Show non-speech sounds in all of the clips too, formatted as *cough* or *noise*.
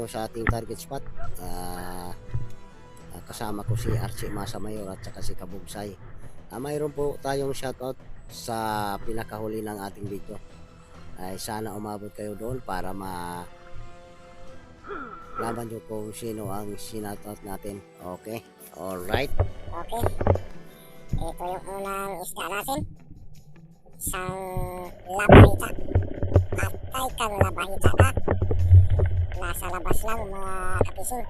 Na tayo sa ating target spot. Ah, kasama ko si Archie Masamayor at saka si Kabugsay. Ah, mayroon po tayong shoutout sa pinakahuli ng ating video. Ay sana umabot kayo doon para ma laban nyo kung sino ang sinoutout natin. Okay, alright. Okay. Ito yung unang isda natin. Isang labahita. Patay kang labahita ka. Nasa labas lang mga kapising.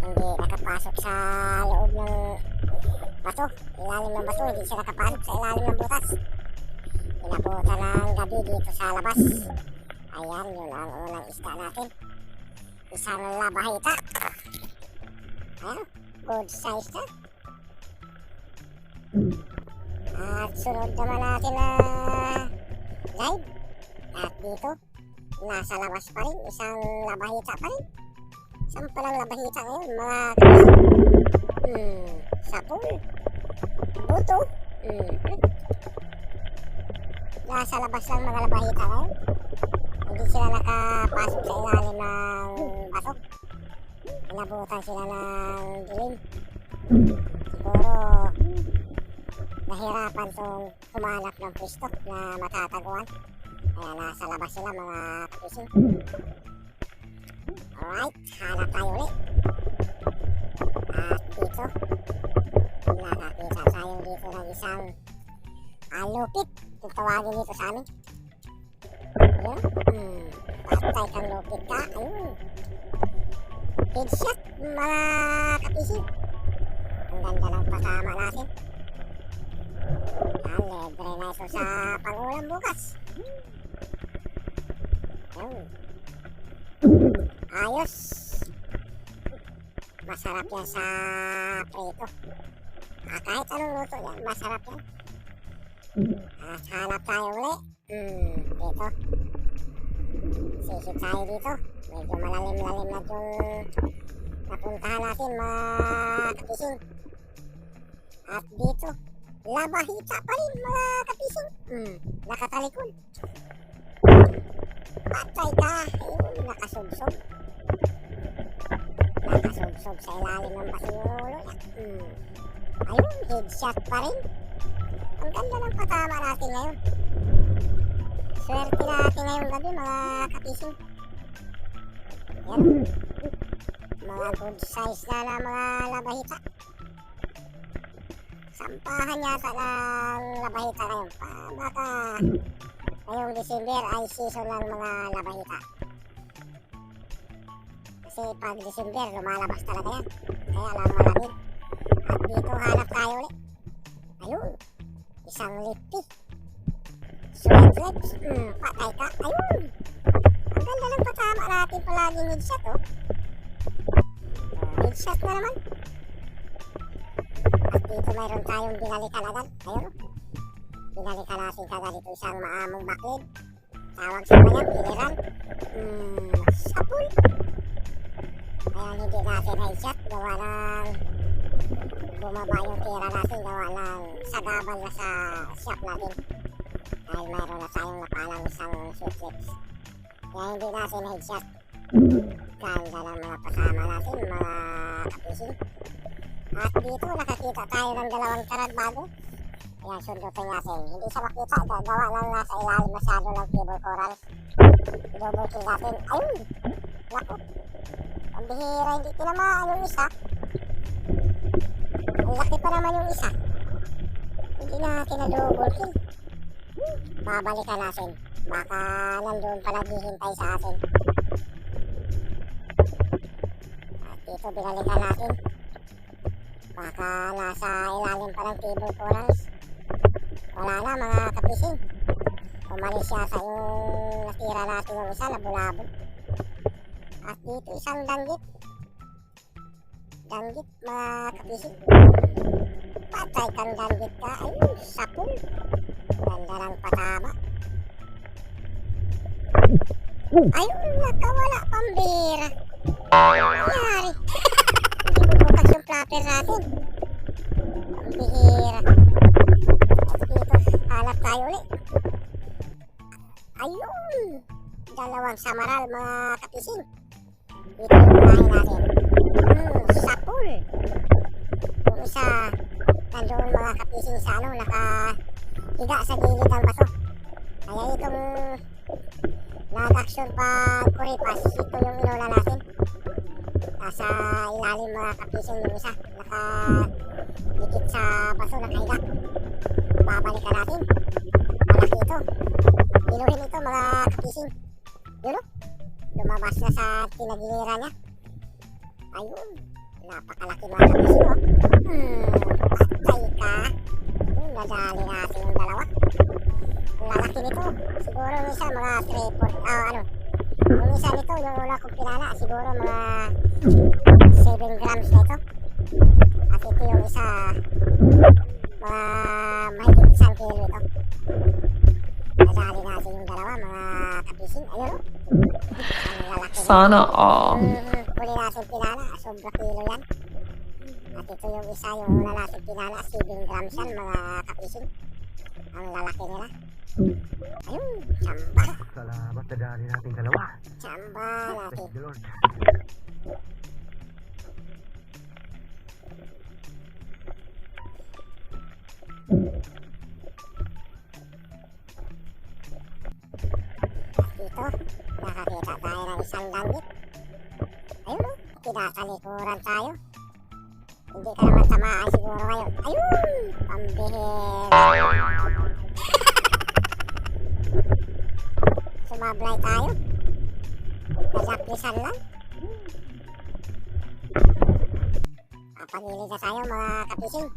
Hindi nakapasok sa loob ng bato. Ilalim ng bato. Hindi siya nakapasok sa ilalim ng butas. Pinaputa ng gabi dito sa labas. Ayan, yun ang unang isda natin. Isang labahita. Ayan, good size na. At sunod naman natin na live. At dito, nasa labas pa rin, isang labahita pa rin. Saan pa lang labahita ngayon, mga kapatid? Hmm, sapul. Buto. Hmm. Nasa labas lang mga labahita ngayon. Hindi sila nakapasok sa ilalim ng bato. Inabutan sila ng dilim. Siguro, nahirapan tong humanap ng pwesto na matataguan. Kaya nasa labas sila mga kapising. Alright, hanap tayo ulit. At dito, nakakita tayo dito ng isang alupit. Kung tawagin dito sa amin. Ayun, hmm, patay kang lupit ka. Ayun. Headshot, mga kapising. Ang ganda ng pasama natin. Yan, libre na ito sa pangulam bukas. Ayun. Ayos. Masarap yan sa prito. Ah, kahit anong luto yan, masarap yan. At hanap tayo uli. Hmm, dito. Sisip tayo dito. Medyo malalim-lalim na yung napuntahan natin mga kapising. At dito, labahita pa rin mga kapising. Hmm, nakatalikod. Patay ka. Ayun, nakasubsob. Nakasubsob sa ilalim ng niya. Hmm. Ayun, headshot pa rin. Ang ganda ng patama natin ngayon. Swerte natin ngayong gabi mga kapising. Yan. Mga good size na na mga labahita. Sampahan yata ng labahita ngayon. Pa, baka ngayong December ay season ng mga labahita. Kasi pag December, lumalabas talaga yan. Kaya lang malamig. At dito hanap tayo ulit. Ayun. Isang lipi. Sweet lips. Hmm, patay ka. Ayun. Ang ganda ng patama natin palaging headshot. Oh, headshot na naman. At dito mayroon tayong binalikan agad. Ayun, oh. Binalikan natin kagad ito isang maamong baklid. Tawag sa kanya, piliran. Hmm, sapul. Kaya hindi natin headshot. Gawa ng bumaba yung tira natin. Gawa ng sagabal na sa shop natin. Dahil mayroon na tayong napalang isang lips. Kaya hindi natin headshot. Ganda ng mga kasama natin, mga kapising. At dito nakakita tayo ng dalawang karad bago. Ayan, sundutin natin. Hindi siya makita, gagawa lang nasa ilalim masyado ng cable coral. Kill natin. Ayun! Naku! Ang bihira, hindi tinamaan yung isa. Ang laki pa naman yung isa. Hindi natin na-double kill. Babalikan natin. Baka nandun pa naghihintay sa atin. At dito binalikan natin. Baka nasa ilalim pa ng cable corals. Wala na mga kapising. Umalis yata yung natira natin yung isa na bulabog. At dito isang danggit. Danggit mga kapising. Patay kang danggit ka. Ayun, sapul. Ganda ng patama. Ayun, nakawala pambira. Nangyari. *laughs* Hindi bubukas yung flapper natin. Tayo ulit. Ayun! dalawang samaral mga kapising. Ito yung unahin natin. Hmm, sapul. Yung isa, nandoon mga kapising sa ano, naka higa sa gilid ng baso. Kaya itong nag-action pa kuripas, ito yung inuna natin. Nasa ilalim mga kapising yung isa, naka dikit sa baso, nakahiga. Babalikan natin. Malaki ito. Inuhin ito mga kapising. Yun o. Lumabas na sa tinagilira niya. Ayun. Napakalaki mga kapising o. Hmm. Patay ka. Yun, nadali natin yung dalawa. Lalaki nito. Siguro isa mga 3 point, ah ano. Yung isa nito, yung una kong pinala, siguro mga 7 grams na ito. At ito yung isa, mga mahigit isang kilo ito. Nadali natin yung dalawa, mga kapising. Ayun o. Ang lalaki nito. Sana all. Mhm, Huli natin pinala, sobra kilo yan. At ito yung isa, yung una natin pinala, 7 grams yan, mga kapising. Ang lalaki nila. Ayun, tsamba. Salamat na dali natin dalawa. Tsamba natin. Ng isang langgit. Ayun o, kinakalikuran tayo. Hindi ka naman tamaan siguro ngayon. Ayun, pambihira. *laughs* Sumablay tayo. Nasaplisan lang. Papagilid na tayo mga kapising.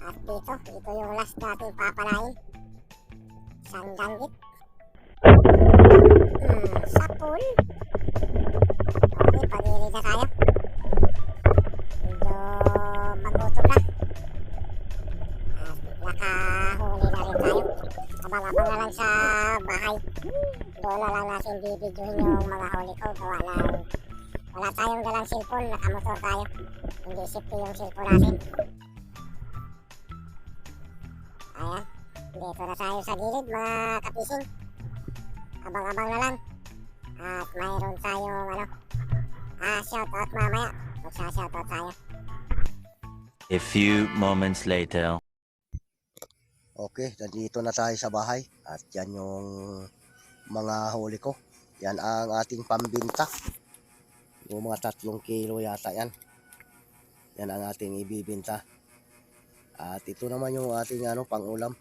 At dito, ito yung last natin papalain. Isang langgit. Hmm, sapul. Okay, pagilid na tayo. Medyo magutom na. Nakahuli na rin tayo. Abang-abang na lang sa bahay. Doon na lang natin bibidyohin yung mga huli ko. Gawa ng wala tayong dalang cellphone. Nakamotor tayo. Hindi safety yung cellphone natin. Ayan. Dito na tayo sa gilid mga kapising abang-abang na lang. At mayroon tayong ano, ah, shoutout mamaya. Magsa-shoutout tayo. A few moments later. Okay, nandito na tayo sa bahay at yan yung mga huli ko. Yan ang ating pambinta. Yung mga tatlong kilo yata yan. Yan ang ating ibibinta. At ito naman yung ating ano, pang-ulam.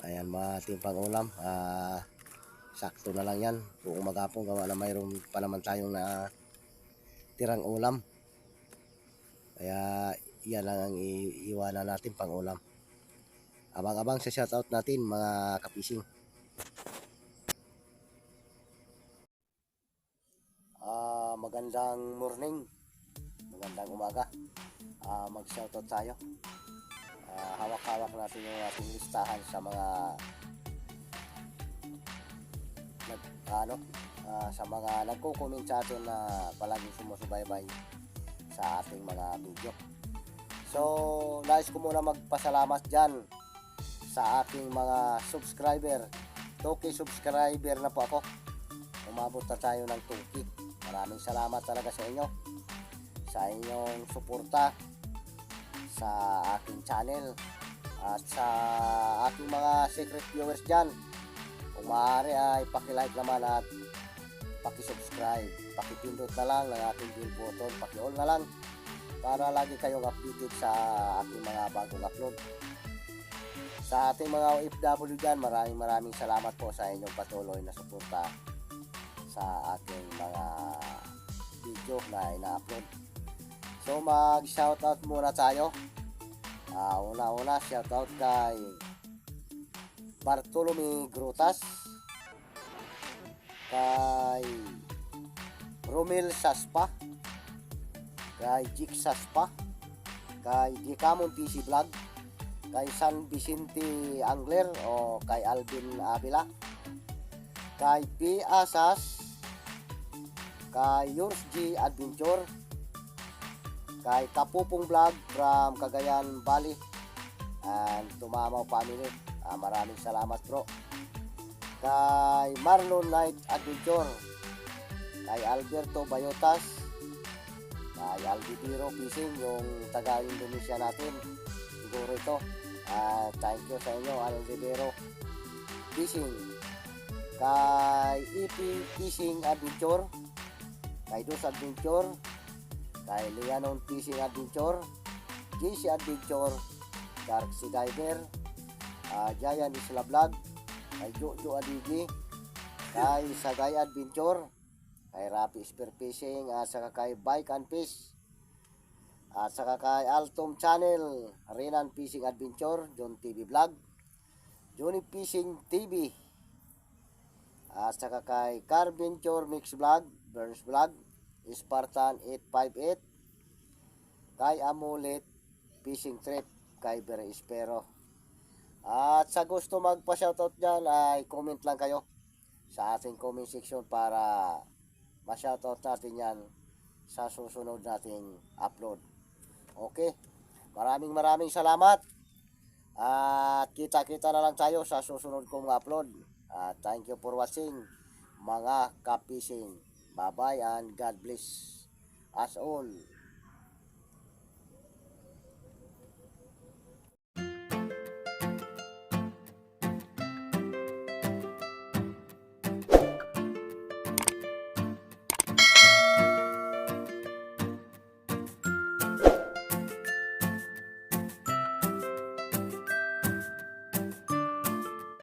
Ayan, mga ating pang-ulam. Ah, sakto na lang yan. Kung magapong gawa na mayroon pa naman tayong na tirang ulam. Kaya yan lang ang iiwanan natin pang ulam. Abang-abang sa shoutout natin mga kapising. Ah, magandang morning. Magandang umaga. Ah, mag-shoutout tayo. Ah, hawak-hawak natin yung ating listahan sa mga nag, ano, ah, sa mga nagko-comment sa atin na palaging sumusubaybay sa ating mga video. So, nais ko muna magpasalamat dyan sa aking mga subscriber. 2K subscriber na po ako. Umabot na tayo ng 2K. Maraming salamat talaga sa inyo. Sa inyong suporta sa aking channel at sa aking mga secret viewers dyan. Kung maaari ay pakilike naman at pakisubscribe. Pakipindot na lang ng ating bell button. Paki-all na lang para lagi kayong updated sa aking mga bagong upload. Sa ating mga OFW dyan, maraming maraming salamat po sa inyong patuloy na suporta sa ating mga video na ina-upload. So mag-shoutout muna tayo. Ah, una-una shoutout kay Bartolome Grutas, kay Romel Saspa, kay Jik Saspa, kay Dikamon PC Vlog, kay San Vicente Angler o kay Alvin Avila, kay P. Asas, kay Yours G Adventure, kay Kapupong Vlog from Cagayan Valley, and Tumamaw Family. Ah, maraming salamat bro. kay Marlon Night Adventure, kay Alberto Bayotas, kay Albidiro Fishing, yung taga Indonesia natin. Siguro ito. Ah, thank you sa inyo, Albidiro Fishing. Kay EP Fishing Adventure, kay Dos Adventure, kay Lianon Fishing Adventure, JC Adventure, Dark Sea Diver, ah, Giant Isla Vlog, kay Jojo Adigi, kay Sagay Adventure, kay Rapi Spear Fishing, at saka kay Bike and Fish, at saka kay Altom Channel, Renan Fishing Adventure, John TV Vlog, Johnny Fishing TV, at saka kay Carventure Mix Vlog, Burns Vlog, Spartan 858, kay Amulet Fishing Trip, kay Bere Espero. At sa gusto magpa-shoutout dyan ay comment lang kayo sa ating comment section para ma-shoutout natin yan sa susunod nating upload. Okay. Maraming maraming salamat. At kita-kita na lang tayo sa susunod kong upload. At thank you for watching mga kapising. Bye-bye and God bless us all.